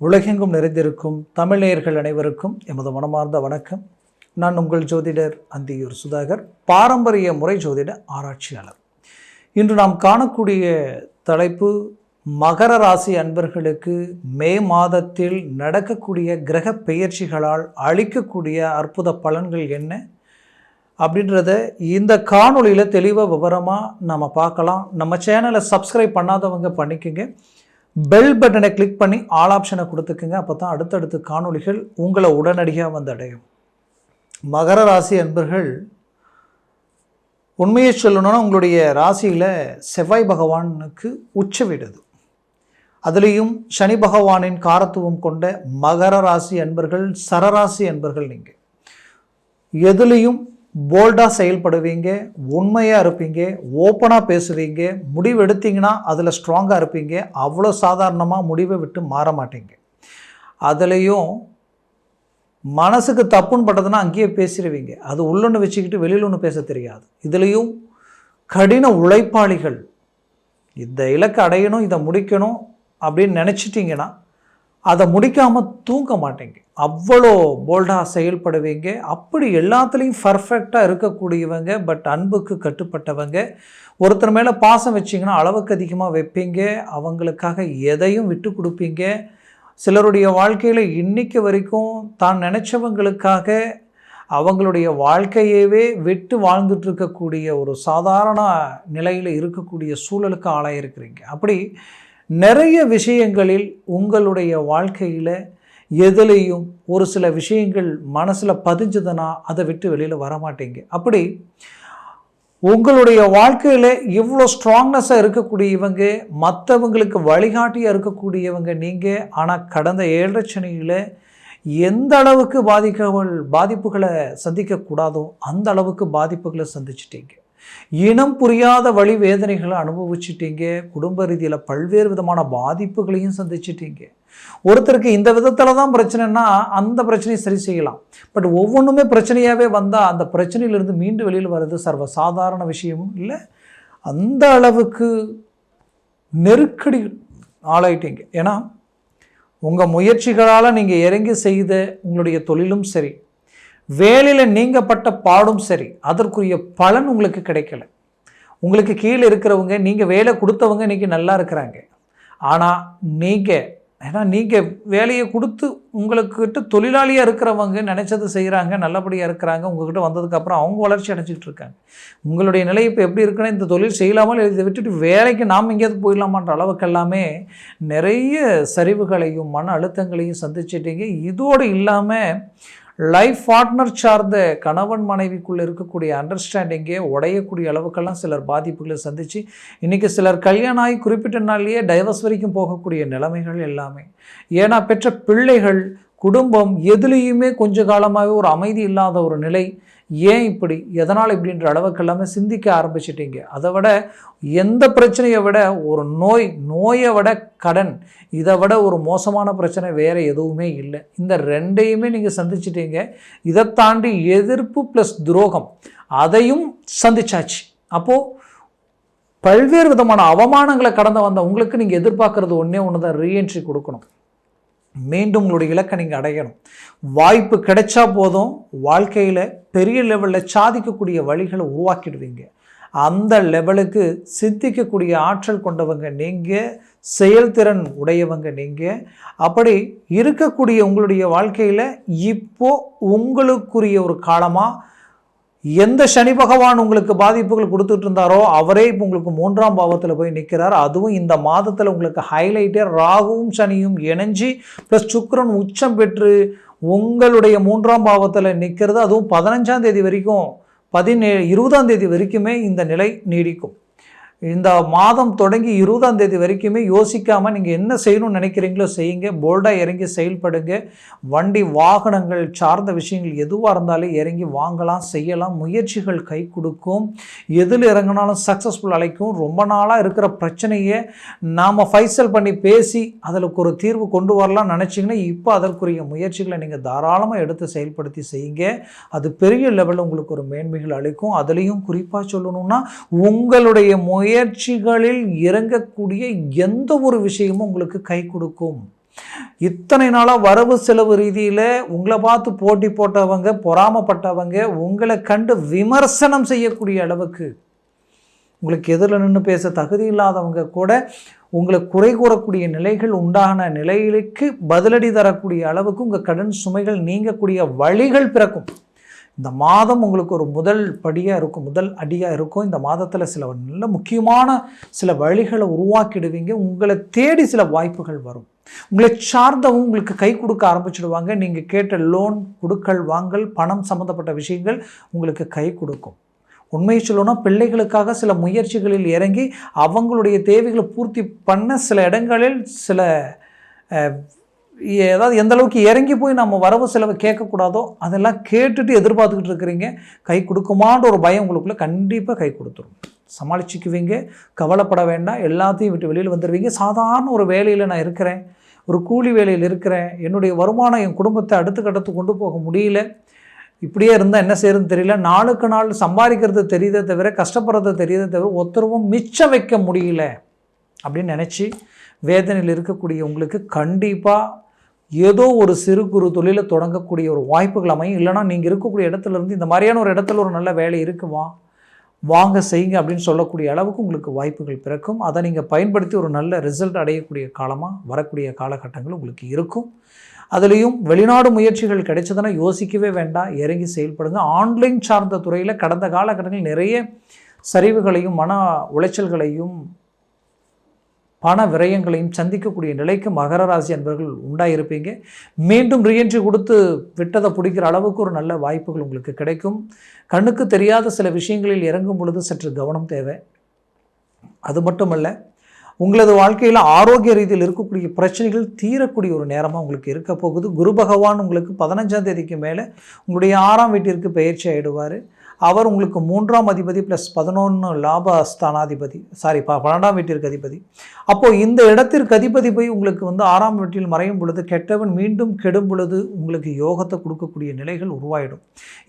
உலகெங்கும் நிறைந்திருக்கும் தமிழேயர்கள் அனைவருக்கும் எமது மனமார்ந்த வணக்கம். நான் உங்கள் ஜோதிடர் அந்தியூர் சுதாகர் பாரம்பரிய முறை ஜோதிட ஆராய்ச்சியாளர். இன்று நாம் காணக்கூடிய தலைப்பு மகர ராசி அன்பர்களுக்கு மே மாதத்தில் நடக்கக்கூடிய கிரக பெயர்ச்சிகளால் அளிக்கக்கூடிய அற்புத பலன்கள் என்ன? அப்படின்றத இந்த காணொலியில் தெளிவாக விவரமாக நம்ம பார்க்கலாம். நம்ம சேனலை சப்ஸ்கிரைப் பண்ணாதவங்க பண்ணிக்கோங்க. பெல் பட்டனை கிளிக் பண்ணி ஆல் ஆப்ஷனை கொடுத்துக்குங்க. அப்போ தான் அடுத்தடுத்த காணொளிகள் உங்களை உடனடியாக வந்து அடையும். மகர ராசி அன்பர்கள் உண்மையை சொல்லணும்னா உங்களுடைய ராசியில் செவ்வாய் பகவானுக்கு உச்ச விடுது. அதுலேயும் சனி பகவானின் காரத்துவம் கொண்ட மகர ராசி அன்பர்கள் சரராசி அன்பர்கள் நீங்கள் எதுலேயும் போல்டாக செயல்படுவீங்க உண்மையாக இருப்பீங்க ஓப்பனாக பேசுவீங்க முடிவு எடுத்தீங்கன்னா அதில் ஸ்ட்ராங்காக இருப்பீங்க அவ்வளோ சாதாரணமாக முடிவை விட்டு மாற மாட்டீங்க. அதுலேயும் மனசுக்கு தப்புன்னு பட்டதுன்னா அங்கேயே பேசிடுவீங்க. அது உள்ளொன்று வச்சுக்கிட்டு வெளியில் ஒன்று பேச தெரியாது. இதுலேயும் கடின உழைப்பாளிகள் இந்த இலக்கை அடையணும் இதை முடிக்கணும் அப்படின்னு நினச்சிட்டிங்கன்னா அதை முடிக்காமல் தூங்க மாட்டேங்க. அவ்வளோ போல்டாக செயல்படுவீங்க. அப்படி எல்லாத்துலேயும் பர்ஃபெக்டாக இருக்கக்கூடியவங்க பட் அன்புக்கு கட்டுப்பட்டவங்க. ஒருத்தர் மேலே பாசம் வச்சிங்கன்னா அளவுக்கு அதிகமாக வைப்பீங்க. அவங்களுக்காக எதையும் விட்டு கொடுப்பீங்க. சிலருடைய வாழ்க்கையில் இன்றைக்கு வரைக்கும் தான் நினச்சவங்களுக்காக அவங்களுடைய வாழ்க்கையவே விட்டு வாழ்ந்துட்டுருக்கக்கூடிய ஒரு சாதாரண நிலையில் இருக்கக்கூடிய சூழலுக்கு ஆளாயிருக்கிறீங்க. அப்படி நிறைய விஷயங்களில் உங்களுடைய வாழ்க்கையில் எதுலேயும் ஒரு சில விஷயங்கள் மனசில் பதிஞ்சதுன்னா அதை விட்டு வெளியில் வரமாட்டீங்க. அப்படி உங்களுடைய வாழ்க்கையில் இவ்வளோ ஸ்ட்ராங்னஸாக இருக்கக்கூடிய இவங்க மற்றவங்களுக்கு வழிகாட்டியாக இருக்கக்கூடியவங்க நீங்கள் ஆனால் கடந்த ஏழரை சனியில் எந்த அளவுக்கு பாதிக்கவள் பாதிப்புகளை சந்திக்கக்கூடாதோ அந்த அளவுக்கு பாதிப்புகளை சந்திச்சிட்டீங்க. இனம் புரியாத வழி வேதனைகளை அனுபவிச்சிட்டீங்க. குடும்ப ரீதியில் பல்வேறு விதமான பாதிப்புகளையும் சந்திச்சிட்டீங்க. ஒருத்தருக்கு இந்த விதத்தில் தான் பிரச்சனைனா அந்த பிரச்சனையை சரி செய்யலாம். பட் ஒவ்வொன்றுமே பிரச்சனையாகவே வந்தால் அந்த பிரச்சனையிலிருந்து மீண்டு வெளியில் வர்றது சர்வ சாதாரண விஷயமும் இல்லை. அந்த அளவுக்கு நெருக்கடி ஆளாயிட்டீங்க. ஏன்னா உங்கள் முயற்சிகளால் நீங்கள் இறங்கி செய்த உங்களுடைய தொழிலும் சரி. வேலையில் நீங்கப்பட்ட பாடும் சரி அதற்குரிய பலன் உங்களுக்கு கிடைக்கல. உங்களுக்கு கீழே இருக்கிறவங்க நீங்கள் வேலை கொடுத்தவங்க இன்றைக்கி நல்லா இருக்கிறாங்க. ஆனால் நீங்கள் ஏன்னா நீங்கள் வேலையை கொடுத்து உங்களுக்கிட்ட தொழிலாளியாக இருக்கிறவங்க நினச்சது செய்கிறாங்க நல்லபடியாக இருக்கிறாங்க உங்ககிட்ட வந்ததுக்கப்புறம் அவங்க வளர்ச்சி அடைஞ்சிக்கிட்டு இருக்காங்க. உங்களுடைய நிலை இப்போ எப்படி இருக்குன்னா இந்த தொழில் செய்யலாமல் இதை விட்டுட்டு வேலைக்கு நாம் எங்கேயாவது போயிடலாமான்ற அளவுக்கு எல்லாமே நிறைய சரிவுகளையும் மன அழுத்தங்களையும் சந்திச்சிட்டீங்க. இதோடு இல்லாமல் லைஃப் பார்ட்னர் சார்ந்த கணவன் மனைவிக்குள்ளே இருக்கக்கூடிய அண்டர்ஸ்டாண்டிங்கே உடையக்கூடிய அளவுக்கெல்லாம் சிலர் பாதிப்புகளை சந்தித்து இன்றைக்கி சிலர் கல்யாணம் ஆகி குறிப்பிட்ட நாள்லேயே டைவர்ஸ் வரைக்கும் போகக்கூடிய நிலைமைகள் எல்லாமே. ஏன்னா பெற்ற பிள்ளைகள் குடும்பம் எதுலேயுமே கொஞ்ச காலமாகவே ஒரு அமைதி இல்லாத ஒரு நிலை. ஏன் இப்படி? எதனால் இப்படின்ற அளவுக்கு எல்லாமே சிந்திக்க ஆரம்பிச்சிட்டீங்க. அதை விட எந்த பிரச்சனையை விட ஒரு நோய் நோயை விட கடன் இதை விட ஒரு மோசமான பிரச்சனை வேறு எதுவுமே இல்லை. இந்த ரெண்டையுமே நீங்கள் சந்திச்சிட்டீங்க. இதை தாண்டி எதிர்ப்பு ப்ளஸ் துரோகம் அதையும் சந்திச்சாச்சு. அப்போது பல்வேறு விதமான அவமானங்களை கடந்து வந்த உங்களுக்கு நீங்கள் எதிர்பார்க்குறது ஒன்றே ஒன்று தான் ரீஎன்ட்ரி கொடுக்கணும். மீண்டும் உங்களுடைய இலக்கை நீங்கள் அடையணும். வாய்ப்பு கிடைச்சா போதும் வாழ்க்கையில் பெரிய லெவலில் சாதிக்கக்கூடிய வழிகளை உருவாக்கிடுவீங்க. அந்த லெவலுக்கு சித்திக்கக்கூடிய ஆற்றல் கொண்டவங்க நீங்கள் செயல்திறன் உடையவங்க நீங்கள் அப்படி இருக்கக்கூடிய உங்களுடைய வாழ்க்கையில் இப்போது உங்களுக்குரிய ஒரு காலமாக எந்த சனி பகவான் உங்களுக்கு பாதிப்புகள் கொடுத்துட்டு இருந்தாரோ அவரே இப்போ உங்களுக்கு மூன்றாம் பாவத்தில் போய் நிற்கிறார் அதுவும் இந்த மாதத்தில் உங்களுக்கு ஹைலைட்டே ராகுவும் சனியும் இணைஞ்சி ப்ளஸ் சுக்கரன் உச்சம் பெற்று உங்களுடைய மூன்றாம் பாவத்தில் நிற்கிறது அதுவும் பதினஞ்சாம் தேதி வரைக்கும் பதினே இருபதாம் தேதி வரைக்குமே இந்த நிலை நீடிக்கும். இந்த மாதம் தொடங்கி இருபதாம் தேதி வரைக்குமே யோசிக்காமல் நீங்கள் என்ன செய்யணும்னு நினைக்கிறீங்களோ செய்யுங்க. போல்டாக இறங்கி செயல்படுங்க. வண்டி வாகனங்கள் சார்ந்த விஷயங்கள் எதுவாக இருந்தாலும் இறங்கி வாங்கலாம் செய்யலாம். முயற்சிகள் கை கொடுக்கும். எதில் இறங்கினாலும் சக்ஸஸ்ஃபுல் அழைக்கும். ரொம்ப நாளாக இருக்கிற பிரச்சனையை நாம் ஃபைசல் பண்ணி பேசி அதற்கு ஒரு தீர்வு கொண்டு வரலாம்னு நினச்சிங்கன்னா இப்போ அதற்குரிய முயற்சிகளை நீங்கள் தாராளமாக எடுத்து செயல்படுத்தி செய்யுங்க. அது பெரிய லெவலில் உங்களுக்கு ஒரு மேன்மைகள் அளிக்கும். அதுலேயும் குறிப்பாக சொல்லணும்னா உங்களுடைய முயற்சிகளில் இறங்கக்கூடிய எந்த ஒரு விஷயமும் உங்களுக்கு கை கொடுக்கும். இத்தனை நாளாக வரவு செலவு ரீதியில் உங்களை பார்த்து போட்டி போட்டவங்க பொறாமப்பட்டவங்க உங்களை கண்டு விமர்சனம் செய்யக்கூடிய அளவுக்கு உங்களுக்கு எதிரில் நின்று பேச தகுதி இல்லாதவங்க கூட உங்களை குறை கூறக்கூடிய நிலைகள் உண்டான நிலைகளுக்கு பதிலடி தரக்கூடிய அளவுக்கு உங்கள் கடன் சுமைகள் நீங்கக்கூடிய வழிகள் பிறக்கும். இந்த மாதம் உங்களுக்கு ஒரு முதல் படியாக இருக்கும் முதல் அடியாக இருக்கும். இந்த மாதத்தில் சில நல்ல முக்கியமான சில வழிகளை உருவாக்கிடுவீங்க. உங்களை தேடி சில வாய்ப்புகள் வரும். உங்களை சார்ந்தவங்க உங்களுக்கு கை கொடுக்க ஆரம்பிச்சிடுவாங்க. நீங்கள் கேட்ட லோன் கொடுக்கல் வாங்கல் பணம் சம்மந்தப்பட்ட விஷயங்கள் உங்களுக்கு கை கொடுக்கும். உண்மையை சொல்லணும்னா பிள்ளைகளுக்காக சில முயற்சிகளில் இறங்கி அவங்களுடைய தேவைகளை பூர்த்தி பண்ண சில இடங்களில் சில ஏதாவது எந்த அளவுக்கு இறங்கி போய் நம்ம வரவு செலவு கேட்கக்கூடாதோ அதெல்லாம் கேட்டுட்டு எதிர்பார்த்துக்கிட்டு இருக்கிறீங்க. கை கொடுக்குமான்ற ஒரு பயம் உங்களுக்குள்ளே கண்டிப்பாக கை கொடுத்துரும். சமாளிச்சுக்குவீங்க. கவலைப்பட வேண்டாம். எல்லாத்தையும் விட்டு வெளியில் வந்துடுவீங்க சாதாரண ஒரு வேலையில் நான் இருக்கிறேன். ஒரு கூலி வேலையில் இருக்கிறேன். என்னுடைய வருமானம் என் குடும்பத்தை அடுத்த கட்டத்துக்கு கொண்டு போக முடியல. இப்படியே இருந்தால் என்ன செய்யறதுன்னு தெரியல. நாளுக்கு நாள் சம்பாதிக்கிறது தெரியுதே தவிர கஷ்டப்படுறது தெரியுதே தவிர ஒருத்தருவும் மிச்சம் வைக்க முடியல அப்படின்னு நினச்சி வேதனையில் இருக்கக்கூடிய உங்களுக்கு கண்டிப்பாக ஏதோ ஒரு சிறு குறு தொழிலை தொடங்கக்கூடிய ஒரு வாய்ப்புகள் அமையும். இல்லைன்னா நீங்கள் இருக்கக்கூடிய இடத்துல இருந்து இந்த மாதிரியான ஒரு இடத்துல ஒரு நல்ல வேலை இருக்குமா? வாங்க செய்யுங்க அப்படின்னு சொல்லக்கூடிய அளவுக்கு உங்களுக்கு வாய்ப்புகள் பிறக்கும். அதை நீங்கள் பயன்படுத்தி ஒரு நல்ல ரிசல்ட் அடையக்கூடிய காலமாக வரக்கூடிய காலகட்டங்கள் உங்களுக்கு இருக்கும். அதுலேயும் வெளிநாடு முயற்சிகள் கிடைச்சதுன்னா யோசிக்கவே வேண்டாம். இறங்கி செயல்படுங்க. ஆன்லைன் சார்ந்த துறையில் கடந்த காலகட்டங்களில் நிறைய சரிவுகளையும் மன உளைச்சல்களையும் பண விரயங்களையும் சந்திக்கக்கூடிய நிலைக்கு மகர ராசி அன்பர்கள் உண்டாயிருப்பீங்க. மீண்டும் ரீஎன்ட்ரி கொடுத்து விட்டதை பிடிக்கிற அளவுக்கு ஒரு நல்ல வாய்ப்புகள் உங்களுக்கு கிடைக்கும். கண்ணுக்கு தெரியாத சில விஷயங்களில் இறங்கும் பொழுது சற்று கவனம் தேவை. அது மட்டுமல்ல உங்களது வாழ்க்கையில் ஆரோக்கிய ரீதியில் இருக்கக்கூடிய பிரச்சனைகள் தீரக்கூடிய ஒரு நேரமாக உங்களுக்கு இருக்க போகுது. குரு பகவான் உங்களுக்கு பதினஞ்சாம் தேதிக்கு மேலே உங்களுடைய ஆறாம் வீட்டிற்கு பயிற்சி ஆகிடுவார் அவர் உங்களுக்கு மூன்றாம் அதிபதி ப்ளஸ் பதினொன்று லாப ஸ்தானாதிபதி சாரி ப பன்னெண்டாம் வீட்டிற்கு அதிபதி. அப்போது இந்த இடத்திற்கு அதிபதி போய் உங்களுக்கு வந்து ஆறாம் வீட்டில் மறையும் பொழுது கெட்டவன் மீண்டும் கெடும் பொழுது உங்களுக்கு யோகத்தை கொடுக்கக்கூடிய நிலைகள் உருவாயிடும்.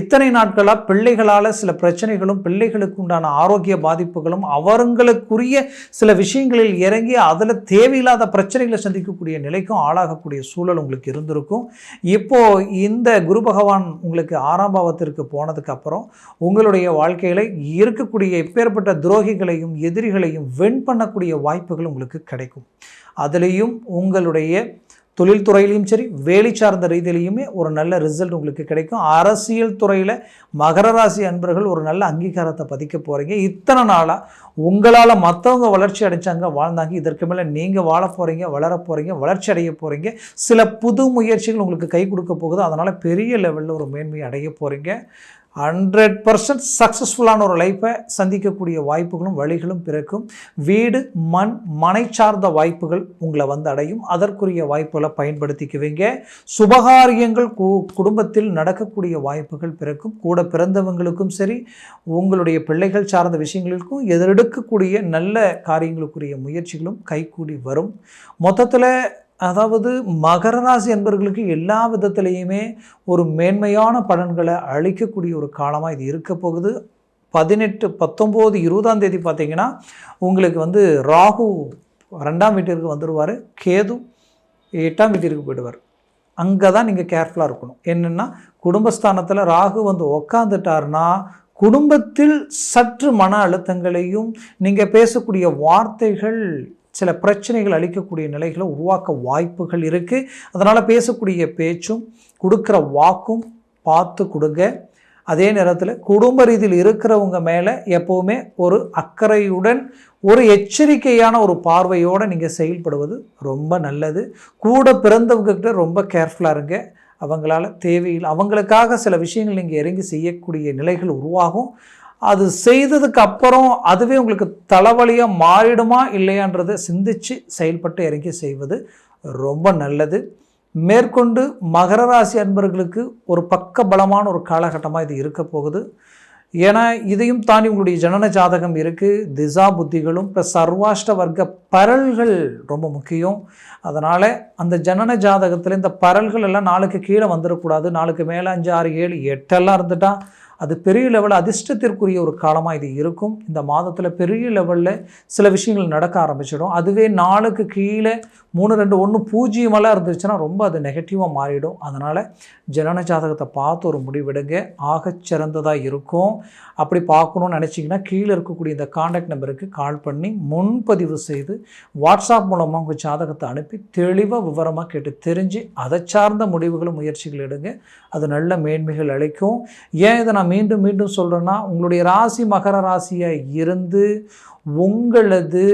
இத்தனை நாட்களாக பிள்ளைகளால் சில பிரச்சனைகளும் பிள்ளைகளுக்கு உண்டான ஆரோக்கிய பாதிப்புகளும் அவருங்களுக்குரிய சில விஷயங்களில் இறங்கி அதில் தேவையில்லாத பிரச்சனைகளை சந்திக்கக்கூடிய நிலைக்கும் ஆளாகக்கூடிய சூழல் உங்களுக்கு இருந்திருக்கும். இப்போது இந்த குரு பகவான் உங்களுக்கு ஆறாம் பாவத்திற்கு போனதுக்கப்புறம் உங்களுடைய வாழ்க்கையில் இருக்கக்கூடிய எப்பேற்பட்ட துரோகிகளையும் எதிரிகளையும் வென் பண்ணக்கூடிய வாய்ப்புகள் உங்களுக்கு கிடைக்கும். அதுலேயும் உங்களுடைய தொழில்துறையிலையும் சரி வேலை சார்ந்த ரீதியிலையுமே ஒரு நல்ல ரிசல்ட் உங்களுக்கு கிடைக்கும். அரசியல் துறையில் மகர ராசி அன்பர்கள் ஒரு நல்ல அங்கீகாரத்தை பதிக்க போகிறீங்க இத்தனை நாளாக உங்களால் மற்றவங்க வளர்ச்சி அடைஞ்சாங்க வாழ்ந்தாங்க. இதற்கு மேலே நீங்கள் வாழ போகிறீங்க வளர போகிறீங்க வளர்ச்சி அடைய போகிறீங்க சில புது முயற்சிகள் உங்களுக்கு கை கொடுக்க போகுது. அதனால் பெரிய லெவலில் ஒரு மேன்மையை அடைய போகிறீங்க ஹண்ட்ரட் பர்சன்ட் சக்ஸஸ்ஃபுல்லான ஒரு லைஃப்பை சந்திக்கக்கூடிய வாய்ப்புகளும் வழிகளும் பிறக்கும். வீடு மண் மனை சார்ந்த வாய்ப்புகள் உங்களை வந்து அடையும். அதற்குரிய வாய்ப்புகளை பயன்படுத்திக்குவீங்க. சுபகாரியங்கள் குடும்பத்தில் நடக்கக்கூடிய வாய்ப்புகள் பிறக்கும். கூட பிறந்தவங்களுக்கும் சரி உங்களுடைய பிள்ளைகள் சார்ந்த விஷயங்களுக்கும் எதிரெடுக்கக்கூடிய நல்ல காரியங்களுக்குரிய முயற்சிகளும் கைகூடி வரும். மொத்தத்தில் அதாவது மகர ராசி என்பவர்களுக்கு எல்லா விதத்திலையுமே ஒரு மேன்மையான பலன்களை அளிக்கக்கூடிய ஒரு காலமாக இது இருக்க போகுது. பதினெட்டு பத்தொம்போது இருபதாம் தேதி பார்த்திங்கன்னா உங்களுக்கு வந்து ராகு ரெண்டாம் வீட்டிற்கு வந்துடுவார் கேது எட்டாம் வீட்டிற்கு போயிடுவார். அங்கே தான் நீங்கள் கேர்ஃபுல்லாக இருக்கணும். என்னென்னா குடும்பஸ்தானத்தில் ராகு வந்து உக்காந்துட்டாருன்னா குடும்பத்தில் சற்று மன அழுத்தங்களையும் நீங்கள் பேசக்கூடிய வார்த்தைகள் சில பிரச்சனைகள் அளிக்கக்கூடிய நிலைகளை உருவாக்க வாய்ப்புகள் இருக்குது அதனால் பேசக்கூடிய பேச்சும் கொடுக்குற வாக்கும் பார்த்து கொடுங்க. அதே நேரத்தில் குடும்ப ரீதியில் இருக்கிறவங்க மேலே எப்போவுமே ஒரு அக்கறையுடன் ஒரு எச்சரிக்கையான ஒரு பார்வையோடு நீங்கள் செயல்படுவது ரொம்ப நல்லது. கூட பிறந்தவங்கக்கிட்ட ரொம்ப கேர்ஃபுல்லாக இருங்க. அவங்களால தேவையில்லை அவங்களுக்காக சில விஷயங்கள் நீங்கள் இறங்கி செய்யக்கூடிய நிலைகள் உருவாகும். அது செய்ததுக்கு அப்புறம் அதுவே உங்களுக்கு தலைவலியாக மாறிடுமா இல்லையான்றதை சிந்தித்து செயல்பட்டு இறங்கி செய்வது ரொம்ப நல்லது. மேற்கொண்டு மகர ராசி அன்பர்களுக்கு ஒரு பக்க பலமான ஒரு காலகட்டமாக இது இருக்க போகுது. ஏன்னா இதையும் தாண்டி உங்களுடைய ஜனன ஜாதகம் இருக்குது திசா புத்திகளும் இப்போ சர்வாஷ்ட வர்க்க பரல்கள் ரொம்ப முக்கியம். அதனால் அந்த ஜனன ஜாதகத்தில் இந்த பரல்கள் எல்லாம் நாளுக்கு கீழே வந்துடக்கூடாது நாளுக்கு மேலே அஞ்சு ஆறு ஏழு எட்டெல்லாம் இருந்துட்டால் அது பெரிய லெவலில் அதிர்ஷ்டத்திற்குரிய ஒரு காலமாக இது இருக்கும். இந்த மாதத்தில் பெரிய லெவலில் சில விஷயங்கள் நடக்க ஆரம்பிச்சிடும். அதுவே நாளுக்கு கீழே மூணு ரெண்டு ஒன்று பூஜ்ஜியமெல்லாம் இருந்துச்சுன்னா ரொம்ப அது நெகட்டிவாக மாறிடும். அதனால் ஜனன ஜாதகத்தை பார்த்து ஒரு முடிவெடுங்க ஆகச்சிறந்ததாக இருக்கும். அப்படி பார்க்கணும்னு நினச்சிங்கன்னா கீழே இருக்கக்கூடிய இந்த காண்டாக்ட் நம்பருக்கு கால் பண்ணி முன்பதிவு செய்து வாட்ஸ்அப் மூலமாக உங்கள் ஜாதகத்தை அனுப்பி தெளிவாக விவரமாக கேட்டு தெரிஞ்சு அதை சார்ந்த முடிவுகளும் முயற்சிகள் எடுங்க. அது நல்ல மேன்மைகள் அளிக்கும். ஏன் இதை நான் மீண்டும் மீண்டும் சொல்கிறேன்னா உங்களுடைய ராசி மகர ராசியாக இருந்து உங்களது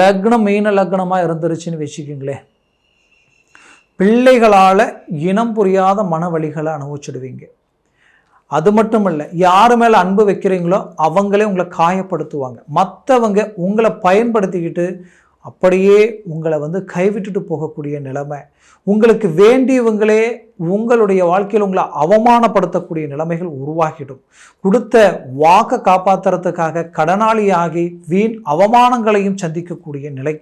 லக்னம் மீன லக்னமாக இருந்துருச்சுன்னு வச்சுக்கிங்களேன். பிள்ளைகளால் இனம் புரியாத மன வழிகளை அனுபவிச்சிடுவீங்க. அது மட்டும் இல்லை யார் மேலே அன்பு வைக்கிறீங்களோ அவங்களே உங்களை காயப்படுத்துவாங்க. மற்றவங்க உங்களை பயன்படுத்திக்கிட்டு அப்படியே உங்களை வந்து கைவிட்டுட்டு போகக்கூடிய நிலைமை உங்களுக்கு வேண்டியவங்களே உங்களுடைய வாழ்க்கையில் உங்களை அவமானப்படுத்தக்கூடிய நிலைமைகள் உருவாகிடும். கொடுத்த வாக்கை காப்பாற்றுறதுக்காக கடனாளியாகி வீண் அவமானங்களையும் சந்திக்கக்கூடிய நிலை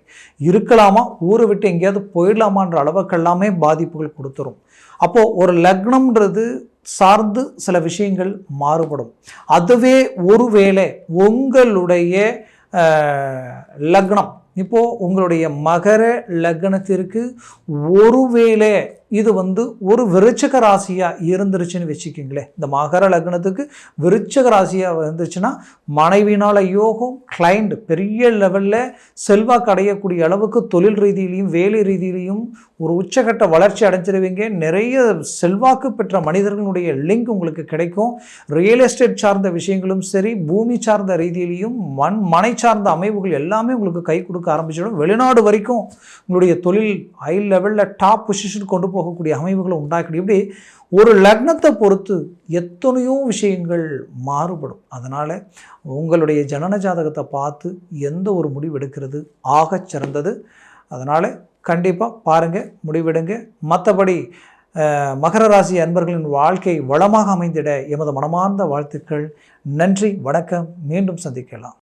இருக்கலாமா? ஊரை விட்டு எங்கேயாவது போயிடலாமான்ற அளவுக்கெல்லாமே பாதிப்புகள் கொடுத்துரும். அப்போது ஒரு லக்னம்ன்றது சார்ந்து சில விஷயங்கள் மாறுபடும். அதுவே ஒருவேளை உங்களுடைய லக்னம் இப்போது உங்களுடைய மகர லக்னத்திற்கு ஒருவேளை இது வந்து ஒரு விருச்சக ராசியாக இருந்துருச்சுன்னு வச்சுக்கிங்களேன் இந்த மகர லக்னத்துக்கு விருச்சக ராசியாக இருந்துச்சுன்னா மனைவினால் யோகம் கிளைண்ட் பெரிய லெவலில் செல்வாக்கு அடையக்கூடிய அளவுக்கு தொழில் ரீதியிலையும் வேலை ரீதியிலையும் ஒரு உச்சகட்ட வளர்ச்சி அடைஞ்சிருவீங்க. நிறைய செல்வாக்கு பெற்ற மனிதர்களுடைய லிங்க் உங்களுக்கு கிடைக்கும். ரியல் எஸ்டேட் சார்ந்த விஷயங்களும் சரி பூமி சார்ந்த ரீதியிலையும் மண் மனை சார்ந்த அமைவுகள் எல்லாமே உங்களுக்கு கை கொடுக்க ஆரம்பிச்சிடும். வெளிநாடு வரைக்கும் உங்களுடைய தொழில் ஹை லெவலில் டாப் பொசிஷன் கொண்டு போகக்கூடிய அமைவுகளை உண்டாக்கணும் இப்படி ஒரு லக்னத்தை பொறுத்து எத்தனையோ விஷயங்கள் மாறுபடும். அதனால் உங்களுடைய ஜனன ஜாதகத்தை பார்த்து எந்த ஒரு முடிவு எடுக்கிறது ஆகச் சிறந்தது. அதனால் கண்டிப்பாக பாருங்கள் முடிவெடுங்க. மற்றபடி மகர ராசி அன்பர்களின் வாழ்க்கை வளமாக அமைந்திட எமது மனமார்ந்த வாழ்த்துக்கள். நன்றி வணக்கம். மீண்டும் சந்திக்கலாம்.